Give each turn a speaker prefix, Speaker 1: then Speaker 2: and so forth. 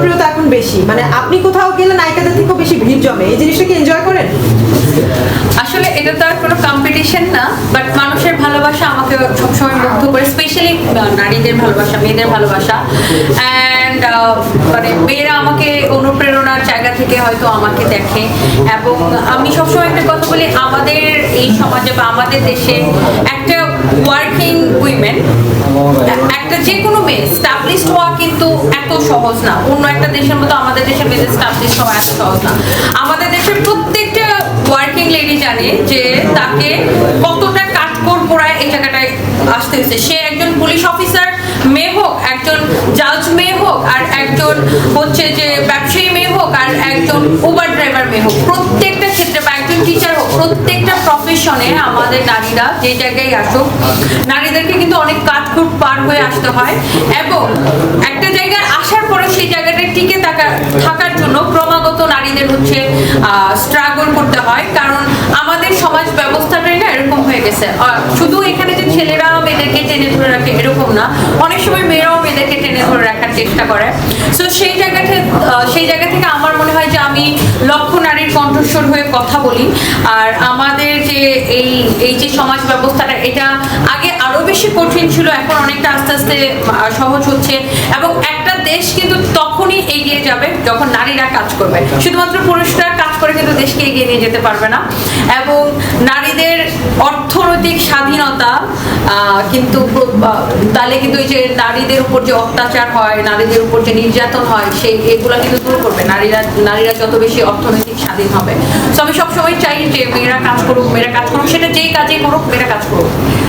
Speaker 1: জনপ্রিয়তা এখন বেশি। মানে আপনি কোথাও গেলে নায়িকাদের থেকেও বেশি ভিড় জমে। এই জিনিসটা কি এনজয় করেন?
Speaker 2: আসলে এটা তো আর কোনো কম্পিটিশন না বাট মানুষের ভালোবাসা আমাকে সবসময় মুগ্ধ করে স্পেশালি নারীদের ভালোবাসা, মেয়েদের ভালোবাসা। অ্যান্ড মানে মেয়েরা আমাকে অনুপ্রেরণার জায়গা থেকে হয়তো আমাকে দেখে। এবং আমি সবসময় একটা কথা বলি, আমাদের এই সমাজে বা আমাদের দেশে একটা ওয়ার্কিং উইমেন একটা যে কোনো মেয়ে স্টাবলিশড সহজ না। অন্য একটা দেশের মতো আমাদের দেশের মেয়েদের স্টাবলিশ হওয়া এত সহজ না। আমাদের দেশের প্রত্যেকটা ওয়ার্কিং লেডি জানে যে তাকে কতটা কাঠকোর পোড়ায় এই জায়গাটায় আসতে হয়েছে। সে একজন পুলিশ অফিসার মেয়ে হোক, একজন জাজ মেয়ে হোক, আর একজন হচ্ছে যে ব্যবসায়ী মেয়ে হোক, আর একজন উবার ড্রাইভার মেয়ে হোক। প্রত্যেকটা ক্ষেত্রে বা একজন টিচার হোক, প্রত্যেকটা প্রফেশনে আমাদের নারীরা যে জায়গায় আসুক, নারীদেরকে কিন্তু অনেক কাঠখুট পার হয়ে আসতে হয়। এবং একটা জায়গায় আসার সেই জায়গাটায় টিকে থাকা থাকার জন্য ক্রমাগত নারীদের হচ্ছে স্ট্রাগল করতে হয়। কারণ আমাদের সমাজ ব্যবস্থাটাই না এরকম হয়ে গেছে। শুধু এখানে যে ছেলেরা মেয়েদেরকে টেনে ধরে রাখে এরকম না। অনেক সময় মেয়েরাও মেয়েদেরকে টেনে ধরে রাখার চেষ্টা করে। সো সেই জায়গাতে সেই জায়গা থেকে আমার মনে হয় যে আমি লক্ষ নারীর কণ্ঠস্বর হয়ে কথা বলি। আর আমাদের যে এই এই যে সমাজ ব্যবস্থাটা, এটা আগে আরও বেশি কঠিন ছিল। এখন অনেকটা আস্তে আস্তে সহজ হচ্ছে। এবং একটা দেশ এগিয়ে যাবে যখন নারীরা কাজ করবে। শুধুমাত্র পুরুষরা কাজ করে কিন্তু দেশকে এগিয়ে নিয়ে যেতে পারবে না। এবং নারীদের অর্থনৈতিক স্বাধীনতা কিন্তু তাহলে কিন্তু এই যে নারীদের উপর যে অত্যাচার হয় নারীদের উপর যে নির্যাতন হয় সেই এগুলা কিন্তু দূর করবে। নারীরা নারীরা যত বেশি অর্থনৈতিক স্বাধীন হবে। তো আমি সবসময় চাই যে মেয়েরা কাজ করুক মেয়েরা কাজ করুক সেটা যেই কাজেই করুক মেয়েরা কাজ করুক।